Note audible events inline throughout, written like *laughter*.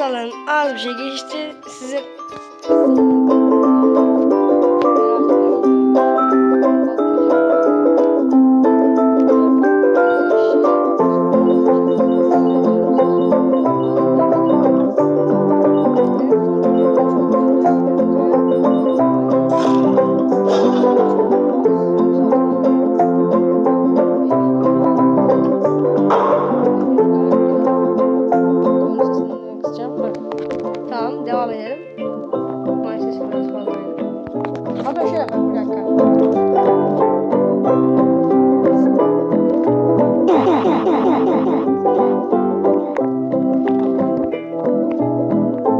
salın az bir şey geçti. Size Tamam devam edelim. Maalesef biraz fazla. Hatta şöyle bak bir dakika.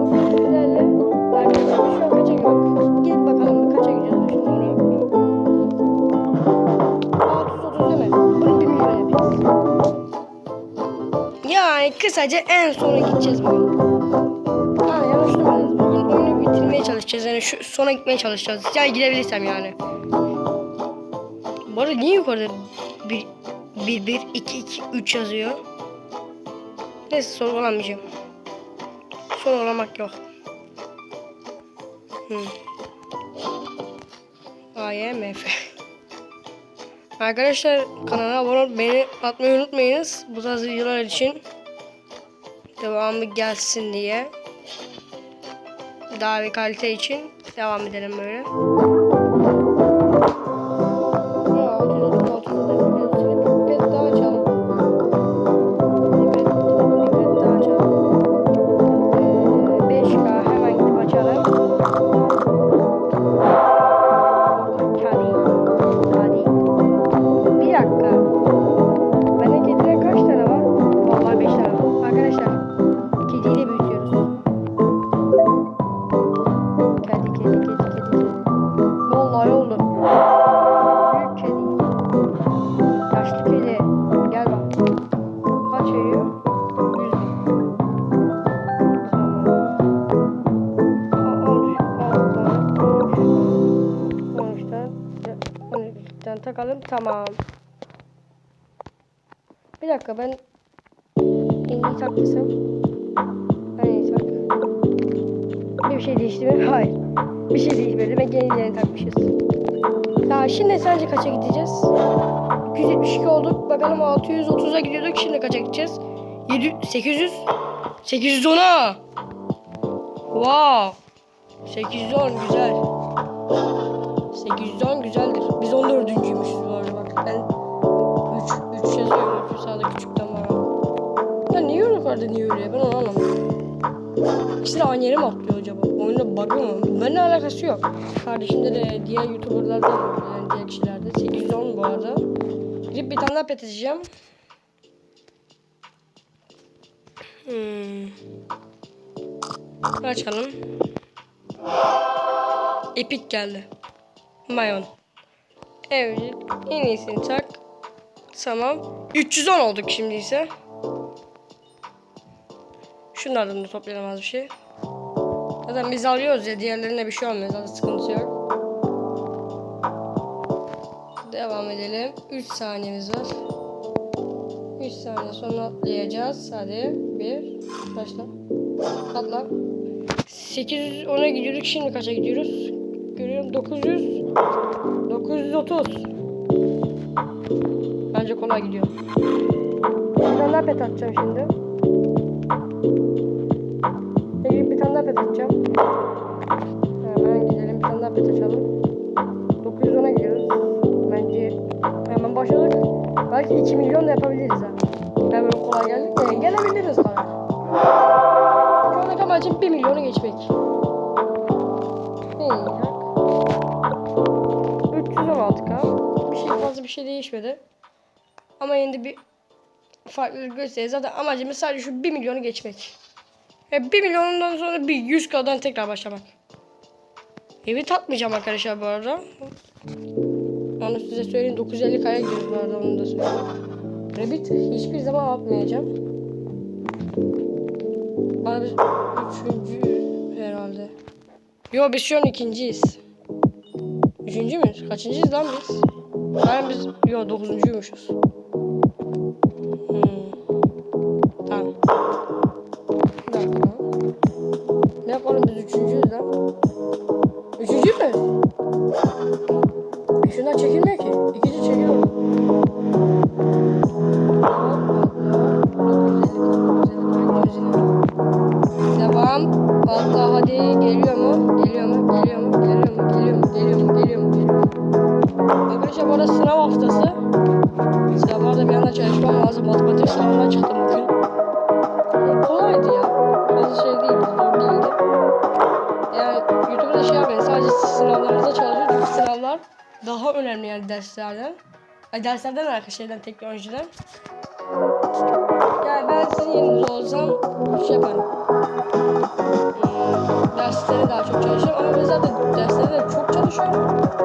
Bu bilgilerle arkadaşlar şu an kaça gidiyoruz? Gidip bakalım kaça gidiyoruz şimdi onu. 630 değil mi? Bunu bir milyon yapacağız. Yani kısaca en sona gideceğiz. Çalışacağız. Yani şu sona gitmeye çalışacağız. Yani gidebilirsem yani. Bu arada niye yukarıda 1 1 1 2 2 3 yazıyor? Neyse sorgulamayacağım. Sorgulamak yok. Hmm. AYMF. Arkadaşlar kanala abone olup beni atmayı unutmayınız. Bu tarz videolar için devamı gelsin diye. Daha bir kalite için devam edelim böyle. Takalım. Tamam. Bir dakika ben en iyi tak desem. En iyi tak. Bir şey değişti mi? *laughs* Hayır. Bir şey değişmedi. Ben yeni yeni takmışız. Daha şimdi sence kaça gideceğiz? 272 olduk. Bakalım 630'a gidiyorduk. Şimdi kaça gideceğiz? 700, 800. 810'a. Wow. 810 güzel. 810 güzeldir. Biz 14.'üymüşüz bu arada bak. Ben 3 3 yazıyorum. 3 sağda küçükten var. Ya niye yukarıda niye öyle? Ben onu anlamadım. İkisi de aynı yere mi atlıyor acaba? Oyunda bug'ı mı? Benimle alakası yok. Kardeşimde de diğer youtuberlarda yani diğer kişilerde. 810 bu arada. Gidip bir tane daha pet açacağım. Hmm. Açalım. Epic geldi. Mayon. Evet. En iyisini tak. Tamam. 310 olduk şimdi ise. Şunlardan da toplayalım az bir şey. Zaten biz alıyoruz ya diğerlerine bir şey olmuyor. Zaten sıkıntı yok. Devam edelim. 3 saniyemiz var. 3 saniye sonra atlayacağız. Hadi. Bir. Başla. Atla. 810'a gidiyorduk. Şimdi kaça gidiyoruz? Görüyorum 900. 930. Bence kolay gidiyor. Bir tane daha pet atacağım şimdi. Peki bir tane daha pet atacağım. Hemen gidelim bir tane daha pet açalım. 910'a gidiyoruz. Bence hemen başladık. Belki 2 milyon da yapabiliriz ha. Hemen kolay geldik de gelebiliriz şey değişmedi. Ama yine de bir farklılık gösteriyor. Zaten amacımız sadece şu 1 milyonu geçmek. Ve 1 milyonundan sonra bir 100k'dan tekrar başlamak. Evi tatmayacağım arkadaşlar bu arada. Onu size söyleyeyim 950k'ya gidiyoruz bu arada onu da söyleyeyim. Rabbit hiçbir zaman atmayacağım. Bana biz üçüncü herhalde. Yo biz şu an ikinciyiz. Üçüncü müyüz? Kaçıncıyız lan biz? Hayır biz yo dokuzuncuymuşuz. Hmm. Tamam. Bir dakika. Ne yapalım biz üçüncüyüz lan. Üçüncü mü? E, Şuna çekilmiyor ki. İkinci çekiyor. Daha önemli yani derslerden. Ay derslerden arka şeyden teknolojiden. Yani ben sizin yerinizde olsam şey yaparım. Hmm, derslere daha çok çalışırım ama ben zaten derslere de çok çalışıyorum.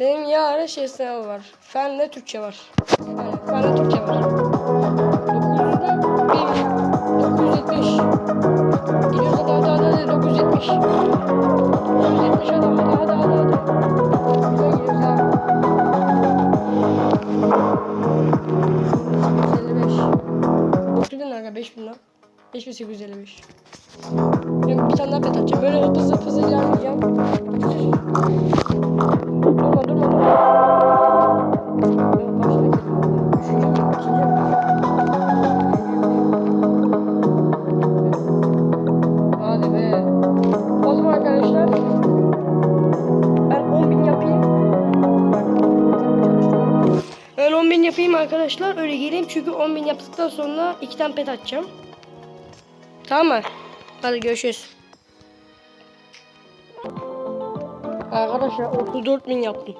Benim yarın şey sınavı var. Fenle Türkçe var. Yani fenle Türkçe var. 900'lü 970. Geliyoruz hadi hadi hadi hadi 970. 970 hadi hadi hadi hadi hadi. Güzel gidiyoruz ha. 855. Oturdun aga 5000 lan. 5855. Ben bir tane daha pet atacağım. Böyle hızlı hızlı ilerleyeceğim. 10.000 yapayım arkadaşlar. Öyle geleyim çünkü 10.000 yaptıktan sonra iki tane pet atacağım. Tamam mı? Hadi görüşürüz. Arkadaşlar 34 bin yaptım.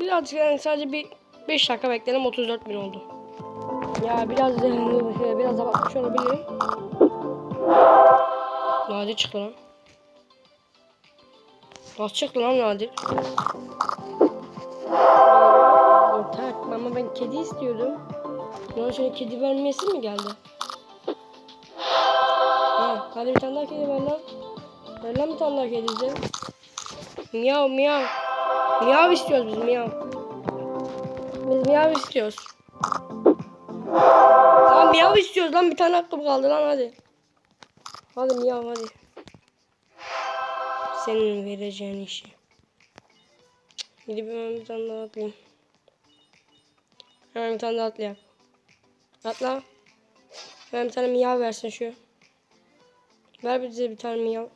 Birazcık yani sadece bir 5 dakika bekledim 34 bin oldu. Ya biraz da biraz da bakmış olabilirim. Nadir çıktı lan. Nasıl çıktı lan Nadir? Tak ama ben kedi istiyordum. Bana şöyle kedi vermesi mi geldi? Ha, hadi bir tane daha kedi ver lan. Ver lan bir tane daha kedi bize. Miyav miyav. Miyav istiyoruz biz miyav. Biz miyav istiyoruz. Lan miyav istiyoruz lan bir tane hakkım kaldı lan hadi. Hadi miyav hadi. Senin vereceğin işi. Gidip hemen bir tane daha atlayayım. Hemen bir tane daha atlayalım. Atla. Hemen bir tane miyav versin şu. Ver bize bir tane miyav.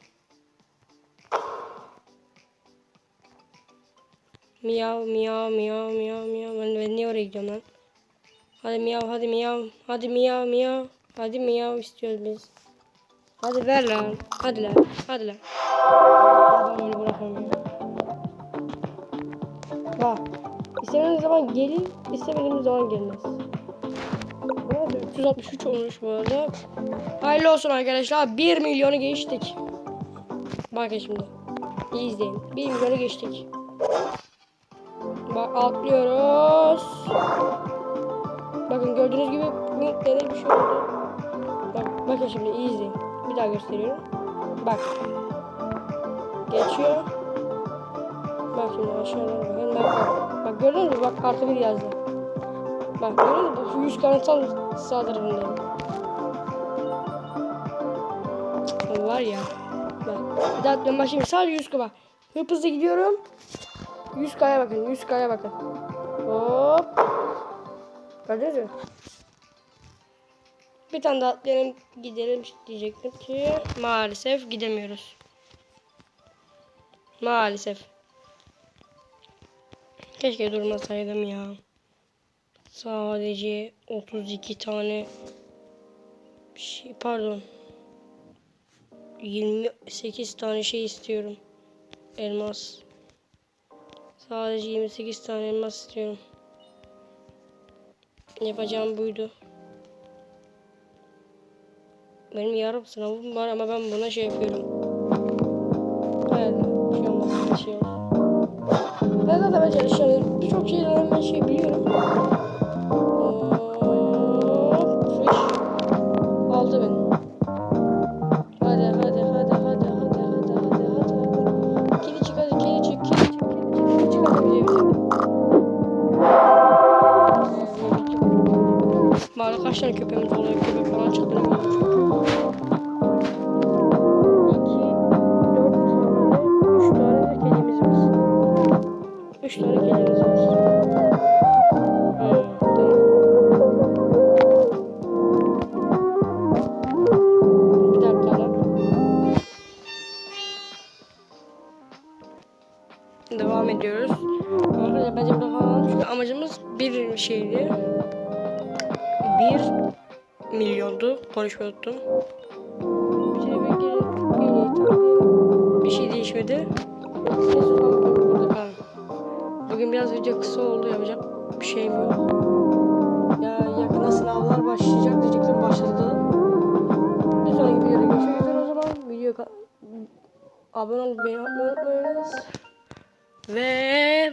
Miyav miyav miyav miyav miyav. Ben, ben niye oraya gidiyorum lan? Hadi miyav hadi miyav. Hadi miyav miyav. Hadi miyav istiyoruz biz. Hadi ver lan. Hadi lan. Hadi lan. Ben onu bırakamıyorum. Bak. İstediğiniz zaman gelir, istemediğiniz zaman gelmez. Arada 363 olmuş bu arada. Hayırlı olsun arkadaşlar. 1 milyonu geçtik. Bakın şimdi. İyi izleyin. 1 milyonu geçtik. Bak atlıyoruz. Bakın gördüğünüz gibi deney bir şey oldu. Bak, bakın şimdi iyi izleyin. Bir daha gösteriyorum. Bak. Geçiyor. Bak şimdi aşağıdan bakın. Bak, bak. gördünüz mü? Bak artı bir yazdı. Bak gördünüz mü? Şu 100 kanı tam sağ tarafındayım. Cık, Var ya. Bak. Bir daha. Bak şimdi sadece 100 bak. Hıp hızlı gidiyorum. 100 kaya bakın. 100 kaya bakın. Hop. Gördünüz mü? Bir tane daha atlayalım gidelim diyecektim ki maalesef gidemiyoruz. Maalesef. Keşke durmasaydım ya. Sadece 32 tane şey pardon. 28 tane şey istiyorum. Elmas. Sadece 28 tane elmas istiyorum. Yapacağım buydu. Benim yarım sınavım var ama ben buna şey yapıyorum. Evet arkadaşlar işte birçok şeyden önemli şey biliyorum. Fish. Aldı beni. Hadi hadi hadi hadi hadi hadi hadi hadi. Kedi çık hadi kedi çık kedi çık kedi çık kedi çık hadi bile bile. Bari köpeğimiz unuttum. Şöyle bir şey değişmedi. Kalalım. Bugün biraz video kısa oldu yapacak bir şeyim yok. Ya yakında sınavlar başlayacak diyecektim başladı. Bir sonraki videoda görüşmek üzere o zaman. Video abone olup beğenmeyi unutmayınız. Ve